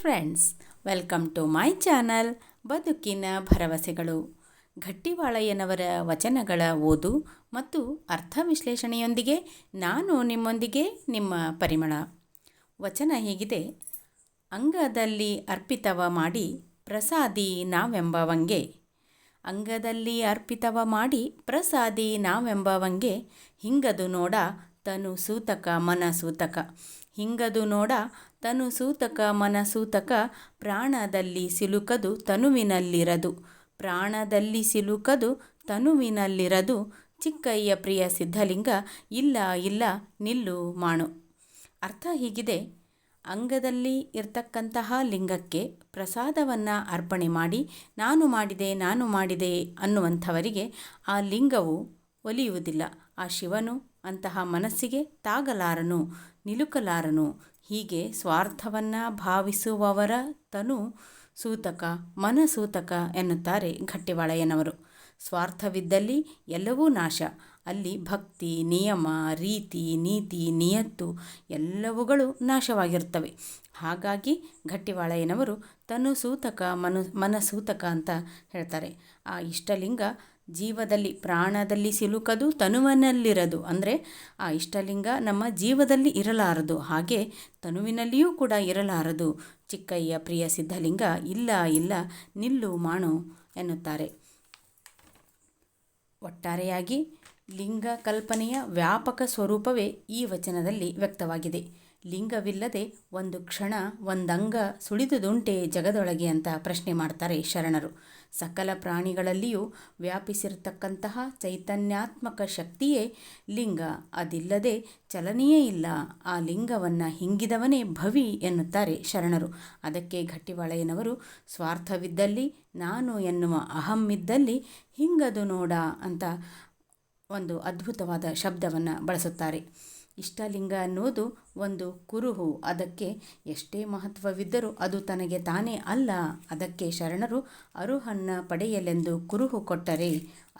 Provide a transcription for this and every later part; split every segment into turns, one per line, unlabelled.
Friends welcome to my channel ಬದುಕಿನ ಭರವಸೆಗಳು. ಗಟ್ಟಿವಾಳಯ್ಯನವರ ವಚನಗಳ ಓದು ಮತ್ತು ಅರ್ಥ ವಿಶ್ಲೇಷಣೆಯೊಂದಿಗೆ ನಾನು ನಿಮ್ಮೊಂದಿಗೆ ನಿಮ್ಮ ಪರಿಮಳ. ವಚನ ಹೀಗಿದೆ, ಅಂಗದಲ್ಲಿ ಅರ್ಪಿತವ ಮಾಡಿ ಪ್ರಸಾದಿ ನಾವೆಂಬವಂಗೆ. ಅಂಗದಲ್ಲಿ ಅರ್ಪಿತವ ಮಾಡಿ ಪ್ರಸಾದಿ ನಾವೆಂಬವಂಗೆ. ಹಿಂಗದು ನೋಡ ತನು ಸೂತಕ ಮನ ಸೂತಕ. ಹಿಂಗದು ನೋಡ ತನು ಸೂತಕ ಮನಸೂತಕ ಪ್ರಾಣದಲ್ಲಿ ಸಿಲುಕದು ತನುವಿನಲ್ಲಿರದು. ಪ್ರಾಣದಲ್ಲಿ ಸಿಲುಕದು ತನುವಿನಲ್ಲಿರದು. ಚಿಕ್ಕಯ್ಯ ಪ್ರಿಯ ಸಿದ್ಧಲಿಂಗ, ಇಲ್ಲ ಇಲ್ಲ, ನಿಲ್ಲು ಮಾಣು ಅರ್ಥ ಹೀಗಿದೆ? ಅಂಗದಲ್ಲಿ ಇರ್ತಕ್ಕಂತಹ ಲಿಂಗಕ್ಕೆ ಪ್ರಸಾದವನ್ನು ಅರ್ಪಣೆ ಮಾಡಿ, ನಾನು ಮಾಡಿದೆ ನಾನು ಮಾಡಿದೆ ಅನ್ನುವಂಥವರಿಗೆ ಆ ಲಿಂಗವು ಒಲಿಯುವುದಿಲ್ಲ. ಆ ಶಿವನು ಅಂತಹ ಮನಸ್ಸಿಗೆ ತಾಗಲಾರನು, ನಿಲುಕಲಾರನು ಹೀಗೆ ಸ್ವಾರ್ಥವನ್ನು ಭಾವಿಸುವವರ ತನು ಸೂತಕ, ಮನಸೂತಕ ಎನ್ನುತ್ತಾರೆ ಘಟ್ಟಿವಾಳಯ್ಯನವರು. ಸ್ವಾರ್ಥವಿದ್ದಲ್ಲಿ ಎಲ್ಲವೂ ನಾಶ. ಅಲ್ಲಿ ಭಕ್ತಿ, ನಿಯಮ, ರೀತಿ, ನೀತಿ, ನಿಯತ್ತು ಎಲ್ಲವುಗಳು ನಾಶವಾಗಿರುತ್ತವೆ. ಹಾಗಾಗಿ ಘಟ್ಟಿವಾಳಯ್ಯನವರು ತನು ಸೂತಕ, ಮನು, ಮನಸೂತಕ ಅಂತ ಹೇಳ್ತಾರೆ. ಆ ಇಷ್ಟಲಿಂಗ ಜೀವದಲ್ಲಿ, ಪ್ರಾಣದಲ್ಲಿ ಸಿಲುಕದು, ತನುವಿನಲ್ಲಿರದು. ಅಂದರೆ, ಆ ಇಷ್ಟಲಿಂಗ ನಮ್ಮ ಜೀವದಲ್ಲಿ ಇರಲಾರದು. ಹಾಗೆ ತನುವಿನಲ್ಲಿಯೂ ಕೂಡ ಇರಲಾರದು. ಚಿಕ್ಕಯ್ಯ ಪ್ರಿಯ ಸಿದ್ಧಲಿಂಗ, ಇಲ್ಲ ಇಲ್ಲ, ನಿಲ್ಲು, ಮಾಡು ಎನ್ನುತ್ತಾರೆ. ಒಟ್ಟಾರೆಯಾಗಿ ಲಿಂಗ ಕಲ್ಪನೆಯ ವ್ಯಾಪಕ ಸ್ವರೂಪವೇ ಈ ವಚನದಲ್ಲಿ ವ್ಯಕ್ತವಾಗಿದೆ. ಲಿಂಗವಿಲ್ಲದೆ ಒಂದು ಕ್ಷಣ, ಒಂದಂಗ ಸುಳಿದುದುಂಟೆ ಜಗದೊಳಗೆ ಅಂತ ಪ್ರಶ್ನೆ ಮಾಡ್ತಾರೆ ಶರಣರು. ಸಕಲ ಪ್ರಾಣಿಗಳಲ್ಲಿಯೂ ವ್ಯಾಪಿಸಿರತಕ್ಕಂತಹ ಚೈತನ್ಯಾತ್ಮಕ ಶಕ್ತಿಯೇ ಲಿಂಗ. ಅದಿಲ್ಲದೆ ಚಲನೆಯೇ ಇಲ್ಲ. ಆ ಲಿಂಗವನ್ನು ಹಿಂಗಿದವನೇ ಭವಿ ಎನ್ನುತ್ತಾರೆ ಶರಣರು. ಅದಕ್ಕೆ ಘಟ್ಟಿವಾಳಯ್ಯನವರು, ಸ್ವಾರ್ಥವಿದ್ದಲ್ಲಿ ನಾನು ಎನ್ನುವ ಅಹಮ್ಮಿದ್ದಲ್ಲಿ ಹಿಂಗದು ನೋಡ ಅಂತ ಒಂದು ಅದ್ಭುತವಾದ ಶಬ್ದವನ್ನು ಬಳಸುತ್ತಾರೆ. ಇಷ್ಟಲಿಂಗ ಅನ್ನುವುದು ಒಂದು ಕುರುಹು. ಅದಕ್ಕೆ ಎಷ್ಟೇ ಮಹತ್ವವಿದ್ದರೂ ಅದು ತನಗೆ ತಾನೇ ಅಲ್ಲ. ಅದಕ್ಕೆ ಶರಣರು ಅರುಹನ್ನ ಪಡೆಯಲೆಂದು ಕುರುಹು ಕೊಟ್ಟರೆ.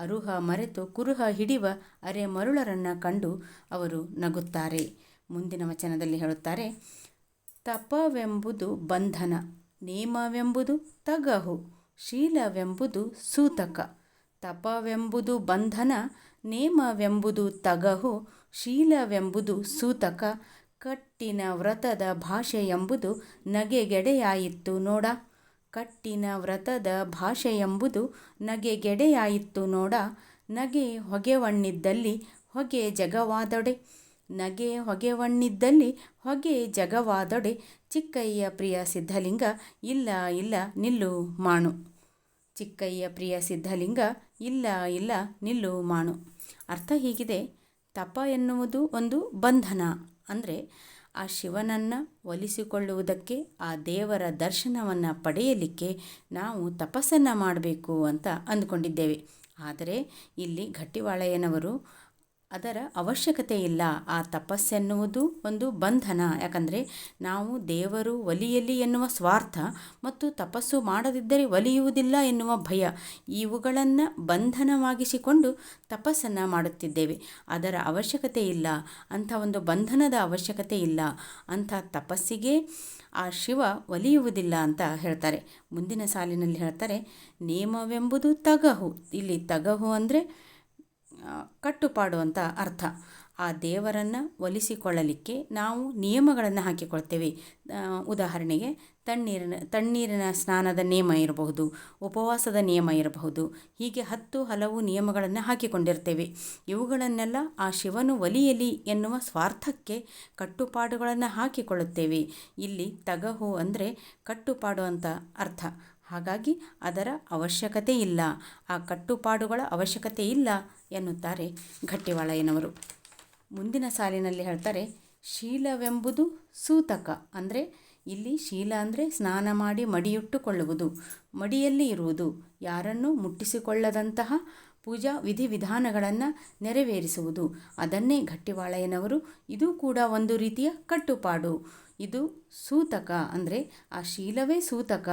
ಅರುಹ ಮರೆತು ಕುರುಹ ಹಿಡಿವ ಅರೆ ಮರುಳರನ್ನು ಕಂಡು ಅವರು ನಗುತ್ತಾರೆ. ಮುಂದಿನ ವಚನದಲ್ಲಿ ಹೇಳುತ್ತಾರೆ, ತಪವೆಂಬುದು ಬಂಧನ, ನೇಮವೆಂಬುದು ತಗಹು, ಶೀಲವೆಂಬುದು ಸೂತಕ. ತಪವೆಂಬುದು ಬಂಧನ, ನೇಮವೆಂಬುದು ತಗಹು ಶೀಲವೆಂಬುದು ಸೂತಕ, ಕಟ್ಟಿನ ವ್ರತದ ಭಾಷೆಯೆಂಬುದು ನಗೆಗೆಡೆಯಾಯಿತು ನೋಡ. ಕಟ್ಟಿನ ವ್ರತದ ಭಾಷೆಯೆಂಬುದು ನಗೆಗೆಡೆಯಾಯಿತು ನೋಡ. ನಗೆ ಹೊಗೆವಣ್ಣಿದ್ದಲ್ಲಿ ಹೊಗೆ ಜಗವಾದೊಡೆ. ನಗೆ ಹೊಗೆವಣ್ಣಿದ್ದಲ್ಲಿ ಹೊಗೆ ಜಗವಾದೊಡೆ. ಚಿಕ್ಕಯ್ಯ ಪ್ರಿಯ ಸಿದ್ಧಲಿಂಗ, ಇಲ್ಲ ಇಲ್ಲ, ನಿಲ್ಲು, ಮಾಣು. ಚಿಕ್ಕಯ್ಯ ಪ್ರಿಯ ಸಿದ್ಧಲಿಂಗ, ಇಲ್ಲ ಇಲ್ಲ, ನಿಲ್ಲು, ಮಾಣು. ಅರ್ಥ ಹೀಗಿದೆ? ತಪ ಎನ್ನುವುದು ಒಂದು ಬಂಧನ. ಅಂದರೆ ಆ ಶಿವನನ್ನು ಒಲಿಸಿಕೊಳ್ಳುವುದಕ್ಕೆ, ಆ ದೇವರ ದರ್ಶನವನ್ನು ಪಡೆಯಲಿಕ್ಕೆ ನಾವು ತಪಸ್ಸನ್ನು ಮಾಡಬೇಕು ಅಂತ ಅಂದುಕೊಂಡಿದ್ದೇವೆ. ಆದರೆ ಇಲ್ಲಿ ಗಟ್ಟಿವಾಳಯ್ಯನವರು ಅದರ ಅವಶ್ಯಕತೆ ಇಲ್ಲ. ಆ ತಪಸ್ಸೆನ್ನುವುದು ಒಂದು ಬಂಧನ. ಯಾಕಂದರೆ ನಾವು ದೇವರು ಒಲಿಯಲಿ ಎನ್ನುವ ಸ್ವಾರ್ಥ ಮತ್ತು ತಪಸ್ಸು ಮಾಡದಿದ್ದರೆ ಒಲಿಯುವುದಿಲ್ಲ ಎನ್ನುವ ಭಯ. ಇವುಗಳನ್ನು ಬಂಧನವಾಗಿಸಿಕೊಂಡು ತಪಸ್ಸನ್ನು ಮಾಡುತ್ತಿದ್ದೇವೆ. ಅದರ ಅವಶ್ಯಕತೆ ಇಲ್ಲ. ಅಂಥ ಒಂದು ಬಂಧನದ ಅವಶ್ಯಕತೆ ಇಲ್ಲ. ಅಂಥ ತಪಸ್ಸಿಗೆ ಆ ಶಿವ ಒಲಿಯುವುದಿಲ್ಲ ಅಂತ ಹೇಳ್ತಾರೆ. ಮುಂದಿನ ಸಾಲಿನಲ್ಲಿ ಹೇಳ್ತಾರೆ, ನೇಮವೆಂಬುದು ತಗಹು. ಇಲ್ಲಿ ತಗಹು ಅಂದರೆ ಕಟ್ಟುಪಾಡು ಅಂತ ಅರ್ಥ. ಆ ದೇವರನ್ನು ಒಲಿಸಿಕೊಳ್ಳಲಿಕ್ಕೆ ನಾವು ನಿಯಮಗಳನ್ನು ಹಾಕಿಕೊಳ್ತೇವೆ. ಉದಾಹರಣೆಗೆ ತಣ್ಣೀರಿನ ತಣ್ಣೀರಿನ ಸ್ನಾನದ ನಿಯಮ ಇರಬಹುದು, ಉಪವಾಸದ ನಿಯಮ ಇರಬಹುದು, ಹೀಗೆ ಹತ್ತು ಹಲವು ನಿಯಮಗಳನ್ನು ಹಾಕಿಕೊಂಡಿರ್ತೇವೆ. ಇವುಗಳನ್ನೆಲ್ಲ ಆ ಶಿವನು ಒಲಿಯಲಿ ಎನ್ನುವ ಸ್ವಾರ್ಥಕ್ಕೆ ಕಟ್ಟುಪಾಡುಗಳನ್ನು ಹಾಕಿಕೊಳ್ಳುತ್ತೇವೆ. ಇಲ್ಲಿ ತಗಹು ಅಂದರೆ ಕಟ್ಟುಪಾಡು ಅಂತ ಅರ್ಥ. ಹಾಗಾಗಿ ಅದರ ಅವಶ್ಯಕತೆ ಇಲ್ಲ. ಆ ಕಟ್ಟುಪಾಡುಗಳ ಅವಶ್ಯಕತೆ ಇಲ್ಲ. ಎನ್ನುತ್ತಾರೆ ಘಟ್ಟಿವಾಳಯ್ಯನವರು. ಮುಂದಿನ ಸಾಲಿನಲ್ಲಿ ಹೇಳ್ತಾರೆ, ಶೀಲವೆಂಬುದು ಸೂತಕ. ಅಂದರೆ ಇಲ್ಲಿ ಶೀಲ ಅಂದರೆ ಸ್ನಾನ ಮಾಡಿ ಮಡಿಯುಟ್ಟುಕೊಳ್ಳುವುದು, ಮಡಿಯಲ್ಲಿ ಇರುವುದು, ಯಾರನ್ನೂ ಮುಟ್ಟಿಸಿಕೊಳ್ಳದಂತಹ ಪೂಜಾ ವಿಧಿವಿಧಾನಗಳನ್ನು ನೆರವೇರಿಸುವುದು. ಅದನ್ನೇ ಘಟ್ಟಿವಾಳಯ್ಯನವರು, ಇದು ಕೂಡ ಒಂದು ರೀತಿಯ ಕಟ್ಟುಪಾಡು. ಇದು ಸೂತಕ. ಅಂದರೆ ಆ ಶೀಲವೇ ಸೂತಕ.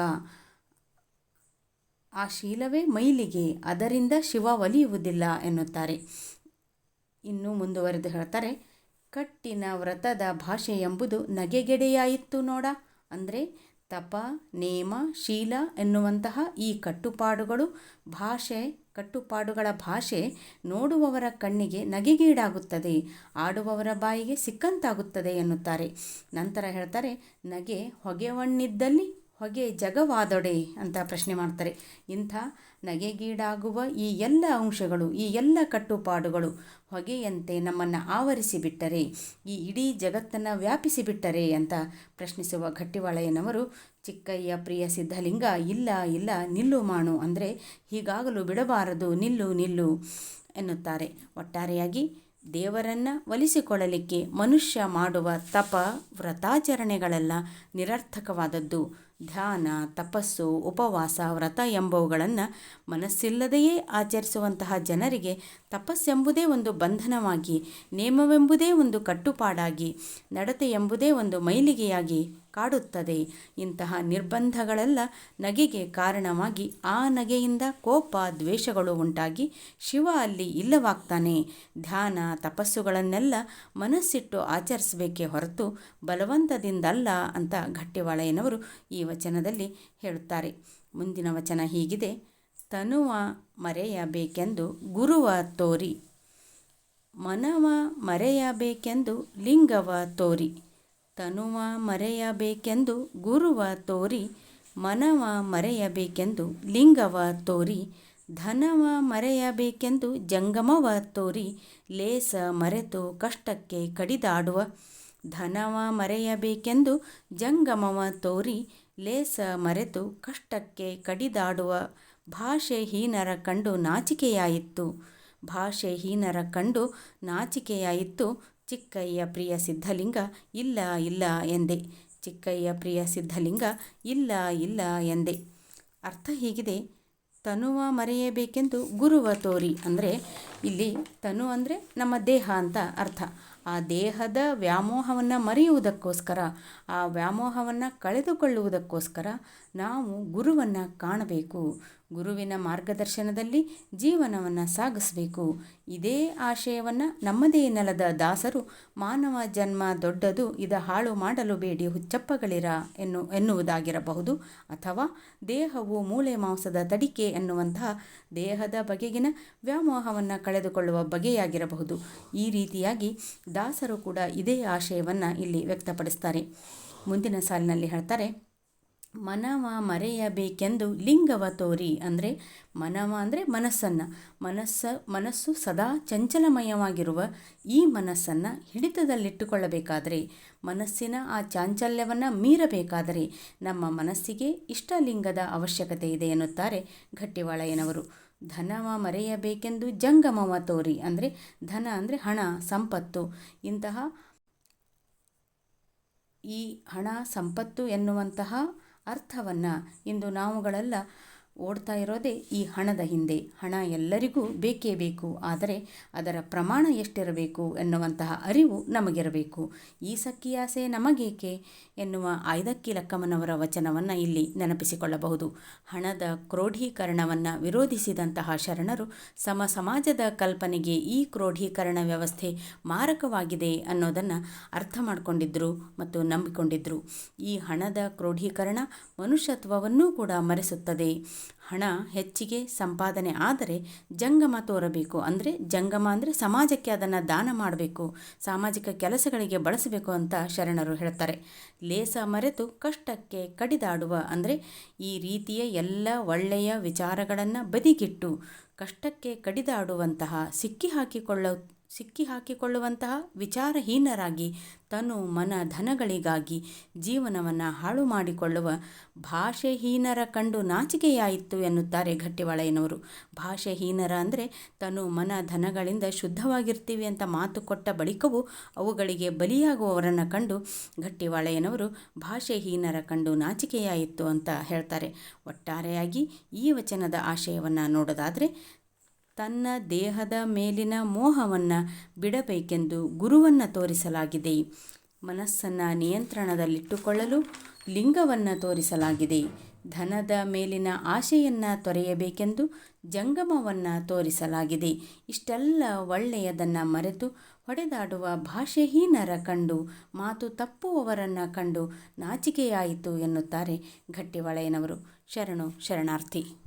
ಆ ಶೀಲವೇ ಮೈಲಿಗೆ, ಅದರಿಂದ ಶಿವ ಒಲಿಯುವುದಿಲ್ಲ ಎನ್ನುತ್ತಾರೆ. ಇನ್ನು ಮುಂದುವರೆದು ಹೇಳ್ತಾರೆ, ಕಟ್ಟಿನ ವ್ರತದ ಭಾಷೆ ಎಂಬುದು ನಗೆಗೆಡೆಯಾಯಿತು ನೋಡ. ಅಂದರೆ ತಪ, ನೇಮ, ಶೀಲ ಎನ್ನುವಂತಹ ಈ ಕಟ್ಟುಪಾಡುಗಳು ಭಾಷೆ, ಕಟ್ಟುಪಾಡುಗಳ ಭಾಷೆ ನೋಡುವವರ ಕಣ್ಣಿಗೆ ನಗೆಗೀಡಾಗುತ್ತದೆ, ಆಡುವವರ ಬಾಯಿಗೆ ಸಿಕ್ಕಂತಾಗುತ್ತದೆ ಎನ್ನುತ್ತಾರೆ. ನಂತರ ಹೇಳ್ತಾರೆ, ನಗೆ ಹೊಗೆವಣ್ಣಿದ್ದಲ್ಲಿ ಹೊಗೆ ಜಗವಾದೊಡೆ ಅಂತ ಪ್ರಶ್ನೆ ಮಾಡ್ತಾರೆ. ಇಂಥ ನಗೆಗೀಡಾಗುವ ಈ ಎಲ್ಲ ಅಂಶಗಳು, ಈ ಎಲ್ಲ ಕಟ್ಟುಪಾಡುಗಳು ಹೊಗೆಯಂತೆ ನಮ್ಮನ್ನು ಆವರಿಸಿಬಿಟ್ಟರೆ, ಈ ಇಡೀ ಜಗತ್ತನ್ನು ವ್ಯಾಪಿಸಿಬಿಟ್ಟರೆ ಅಂತ ಪ್ರಶ್ನಿಸುವ ಗಟ್ಟಿವಾಳೆಯನವರು ಚಿಕ್ಕಯ್ಯ ಪ್ರಿಯ ಸಿದ್ಧಲಿಂಗ, ಇಲ್ಲ ಇಲ್ಲ, ನಿಲ್ಲು ಮಾಡು ಅಂದರೆ ಹೀಗಾಗಲು ಬಿಡಬಾರದು, ನಿಲ್ಲು ನಿಲ್ಲು ಎನ್ನುತ್ತಾರೆ. ಒಟ್ಟಾರೆಯಾಗಿ ದೇವರನ್ನು ಒಲಿಸಿಕೊಳ್ಳಲಿಕ್ಕೆ ಮನುಷ್ಯ ಮಾಡುವ ತಪ, ವ್ರತಾಚರಣೆಗಳೆಲ್ಲ ನಿರರ್ಥಕವಾದದ್ದು. ಧ್ಯಾನ, ತಪಸ್ಸು, ಉಪವಾಸ, ವ್ರತ ಎಂಬವುಗಳನ್ನು ಮನಸ್ಸಿಲ್ಲದೆಯೇ ಆಚರಿಸುವಂತಹ ಜನರಿಗೆ ತಪಸ್ಸೆಂಬುದೇ ಒಂದು ಬಂಧನವಾಗಿ, ನೇಮವೆಂಬುದೇ ಒಂದು ಕಟ್ಟುಪಾಡಾಗಿ ನಡತೆ ಎಂಬುದೇ ಒಂದು ಮೈಲಿಗೆಯಾಗಿ ಕಾಡುತ್ತದೆ. ಇಂತಹ ನಿರ್ಬಂಧಗಳೆಲ್ಲ ನಗೆಗೆ ಕಾರಣವಾಗಿ ಆ ನಗೆಯಿಂದ ಕೋಪ ದ್ವೇಷಗಳು ಉಂಟಾಗಿ ಶಿವ ಅಲ್ಲಿ ಇಲ್ಲವಾಗ್ತಾನೆ. ಧ್ಯಾನ ತಪಸ್ಸುಗಳನ್ನೆಲ್ಲ ಮನಸ್ಸಿಟ್ಟು ಆಚರಿಸಬೇಕೇ ಹೊರತು ಬಲವಂತದಿಂದಲ್ಲ ಅಂತ ಘಟ್ಟಿವಾಳಯ್ಯನವರು ಈ ವಚನದಲ್ಲಿ ಹೇಳುತ್ತಾರೆ. ಮುಂದಿನ ವಚನ ಹೀಗಿದೆ. ತನುವ ಮರೆಯಬೇಕೆಂದು ಗುರುವ ತೋರಿ. ಮನವ ಮರೆಯಬೇಕೆಂದು ಲಿಂಗವ ತೋರಿ. ತನುವ ಮರೆಯಬೇಕೆಂದು ಗುರುವ ತೋರಿ, ಮನವ ಮರೆಯಬೇಕೆಂದು ಲಿಂಗವ ತೋರಿ, ಧನವ ಮರೆಯಬೇಕೆಂದು ಜಂಗಮವ ತೋರಿ, ಲೇಸ ಮರೆತು ಕಷ್ಟಕ್ಕೆ ಕಡಿದಾಡುವ, ಧನವ ಮರೆಯಬೇಕೆಂದು ಜಂಗಮವ ತೋರಿ, ಲೇಸ ಮರೆತು ಕಷ್ಟಕ್ಕೆ ಕಡಿದಾಡುವ, ಭಾಷೆಹೀನರ ಕಂಡು ನಾಚಿಕೆಯಾಯಿತು ಭಾಷೆಹೀನರ ಕಂಡು ನಾಚಿಕೆಯಾಯಿತು ಚಿಕ್ಕಯ್ಯ ಪ್ರಿಯ ಸಿದ್ಧಲಿಂಗ, ಇಲ್ಲ ಇಲ್ಲ ಎಂದೆ. ಚಿಕ್ಕಯ್ಯ ಪ್ರಿಯ ಸಿದ್ಧಲಿಂಗ, ಇಲ್ಲ ಇಲ್ಲ ಎಂದೆ. ಅರ್ಥ ಹೀಗಿದೆ? ತನುವ ಮರೆಯಬೇಕೆಂದು ಗುರುವ ತೋರಿ ಅಂದರೆ ಇಲ್ಲಿ ತನು ಅಂದರೆ ನಮ್ಮ ದೇಹ ಅಂತ ಅರ್ಥ. ಆ ದೇಹದ ವ್ಯಾಮೋಹವನ್ನು ಮರೆಯುವುದಕ್ಕೋಸ್ಕರ, ಆ ವ್ಯಾಮೋಹವನ್ನು ಕಳೆದುಕೊಳ್ಳುವುದಕ್ಕೋಸ್ಕರ ನಾವು ಗುರುವನ್ನು ಕಾಣಬೇಕು. ಗುರುವಿನ ಮಾರ್ಗದರ್ಶನದಲ್ಲಿ ಜೀವನವನ್ನು ಸಾಗಿಸಬೇಕು. ಇದೇ ಆಶಯವನ್ನು ನಮ್ಮದೇ ನೆಲದ ದಾಸರು ಮಾನವ ಜನ್ಮ ದೊಡ್ಡದು ಇದ ಹಾಳು ಮಾಡಲು ಬೇಡಿ ಹುಚ್ಚಪ್ಪಗಳಿರ ಎನ್ನು, ಎನ್ನುವುದಾಗಿರಬಹುದು. ಅಥವಾ ದೇಹವು ಮೂಳೆ ಮಾಂಸದ ತಡಿಕೆ ಎನ್ನುವಂತಹ ದೇಹದ ಬಗೆಗಿನ ವ್ಯಾಮೋಹವನ್ನು ಕಳೆದುಕೊಳ್ಳುವ ಬಗೆಯಾಗಿರಬಹುದು. ಈ ರೀತಿಯಾಗಿ ದಾಸರು ಕೂಡ ಇದೇ ಆಶಯವನ್ನು ಇಲ್ಲಿ ವ್ಯಕ್ತಪಡಿಸ್ತಾರೆ. ಮುಂದಿನ ಸಾಲಿನಲ್ಲಿ ಹೇಳ್ತಾರೆ ಮನವ ಮರೆಯಬೇಕೆಂದು ಲಿಂಗವ ತೋರಿ ಅಂದರೆ ಮನವ ಅಂದರೆ ಮನಸ್ಸನ್ನು. ಮನಸ್ಸ, ಮನಸ್ಸು ಸದಾ ಚಂಚಲಮಯವಾಗಿರುವ ಈ ಮನಸ್ಸನ್ನು ಹಿಡಿತದಲ್ಲಿಟ್ಟುಕೊಳ್ಳಬೇಕಾದರೆ, ಮನಸ್ಸಿನ ಆ ಚಾಂಚಲ್ಯವನ್ನು ಮೀರಬೇಕಾದರೆ ನಮ್ಮ ಮನಸ್ಸಿಗೆ ಇಷ್ಟಲಿಂಗದ ಅವಶ್ಯಕತೆ ಇದೆ ಎನ್ನುತ್ತಾರೆ ಘಟ್ಟಿವಾಳಯ್ಯನವರು. ಧನವ ಮರೆಯಬೇಕೆಂದು ಜಂಗಮವ ತೋರಿ ಅಂದರೆ ಧನ ಅಂದರೆ ಹಣ, ಸಂಪತ್ತು. ಇಂತಹ ಈ ಹಣ, ಸಂಪತ್ತು ಎನ್ನುವಂತಹ ಅರ್ಥವನ್ನು ಇಂದು ನಾವುಗಳೆಲ್ಲ ಓಡ್ತಾ ಇರೋದೇ ಈ ಹಣದ ಹಿಂದೆ. ಹಣ ಎಲ್ಲರಿಗೂ ಬೇಕೇ ಬೇಕು. ಆದರೆ ಅದರ ಪ್ರಮಾಣ ಎಷ್ಟಿರಬೇಕು ಎನ್ನುವಂತಹ ಅರಿವು ನಮಗಿರಬೇಕು. ಈ ಸಕ್ಕಿಯಾಸೆ ನಮಗೇಕೆ ಎನ್ನುವ ಆಯ್ದಕ್ಕಿ ಲಕ್ಕಮ್ಮನವರ ವಚನವನ್ನು ಇಲ್ಲಿ ನೆನಪಿಸಿಕೊಳ್ಳಬಹುದು. ಹಣದ ಕ್ರೋಢೀಕರಣವನ್ನು ವಿರೋಧಿಸಿದಂತಹ ಶರಣರು ಸಮ ಸಮಾಜದ ಕಲ್ಪನೆಗೆ ಈ ಕ್ರೋಢೀಕರಣ ವ್ಯವಸ್ಥೆ ಮಾರಕವಾಗಿದೆ ಅನ್ನೋದನ್ನು ಅರ್ಥ ಮಾಡಿಕೊಂಡಿದ್ದರು ಮತ್ತು ನಂಬಿಕೊಂಡಿದ್ದರು ಈ ಹಣದ ಕ್ರೋಢೀಕರಣ ಮನುಷ್ಯತ್ವವನ್ನೂ ಕೂಡ ಮರೆಸುತ್ತದೆ. ಹಣ ಹೆಚ್ಚಿಗೆ ಸಂಪಾದನೆ ಆದರೆ ಜಂಗಮ ತೋರಬೇಕು. ಅಂದರೆ ಜಂಗಮ ಅಂದರೆ ಸಮಾಜಕ್ಕೆ ಅದನ್ನು ದಾನ ಮಾಡಬೇಕು, ಸಾಮಾಜಿಕ ಕೆಲಸಗಳಿಗೆ ಬಳಸಬೇಕು ಅಂತ ಶರಣರು ಹೇಳ್ತಾರೆ. ಲೇಸ ಮರೆತು ಕಷ್ಟಕ್ಕೆ ಕಡಿದಾಡುವ ಅಂದರೆ ಈ ರೀತಿಯ ಎಲ್ಲ ಒಳ್ಳೆಯ ವಿಚಾರಗಳನ್ನು ಬದಿಗಿಟ್ಟು ಕಷ್ಟಕ್ಕೆ ಕಡಿದಾಡುವಂತಹ, ಸಿಕ್ಕಿ ಹಾಕಿಕೊಳ್ಳ ಸಿಕ್ಕಿ ಹಾಕಿಕೊಳ್ಳುವಂತಹ ವಿಚಾರಹೀನರಾಗಿ ತನು ಮನ ಧನಗಳಿಗಾಗಿ ಜೀವನವನ್ನು ಹಾಳು ಮಾಡಿಕೊಳ್ಳುವ ಭಾಷೆಹೀನರ ಕಂಡು ನಾಚಿಕೆಯಾಯಿತು ಎನ್ನುತ್ತಾರೆ ಗಟ್ಟಿವಾಳಯ್ಯನವರು ಭಾಷೆಹೀನರ ಅಂದರೆ ತನು ಮನ ಧನಗಳಿಂದ ಶುದ್ಧವಾಗಿರ್ತೀವಿ ಅಂತ ಮಾತು ಕೊಟ್ಟ ಬಳಿಕವೂ ಅವುಗಳಿಗೆ ಬಲಿಯಾಗುವವರನ್ನು ಕಂಡು ಗಟ್ಟಿವಾಳಯ್ಯನವರು ಭಾಷೆಹೀನರ ಕಂಡು ನಾಚಿಕೆಯಾಯಿತು ಅಂತ ಹೇಳ್ತಾರೆ. ಒಟ್ಟಾರೆಯಾಗಿ ಈ ವಚನದ ಆಶಯವನ್ನು ನೋಡೋದಾದರೆ ತನ್ನ ದೇಹದ ಮೇಲಿನ ಮೋಹವನ್ನು ಬಿಡಬೇಕೆಂದು ಗುರುವನ್ನು ತೋರಿಸಲಾಗಿದೆ. ಮನಸ್ಸನ್ನು ನಿಯಂತ್ರಣದಲ್ಲಿಟ್ಟುಕೊಳ್ಳಲು ಲಿಂಗವನ್ನು ತೋರಿಸಲಾಗಿದೆ. ಧನದ ಮೇಲಿನ ಆಶೆಯನ್ನು ತೊರೆಯಬೇಕೆಂದು ಜಂಗಮವನ್ನು ತೋರಿಸಲಾಗಿದೆ. ಇಷ್ಟೆಲ್ಲ ಒಳ್ಳೆಯದನ್ನು ಮರೆತು ಹೊಡೆದಾಡುವ ಭಾಷೆಹೀನರ ಕಂಡು, ಮಾತು ತಪ್ಪುವವರನ್ನು ಕಂಡು ನಾಚಿಕೆಯಾಯಿತು ಎನ್ನುತ್ತಾರೆ ಘಟ್ಟಿವಳೆಯನವರು. ಶರಣು, ಶರಣಾರ್ಥಿ.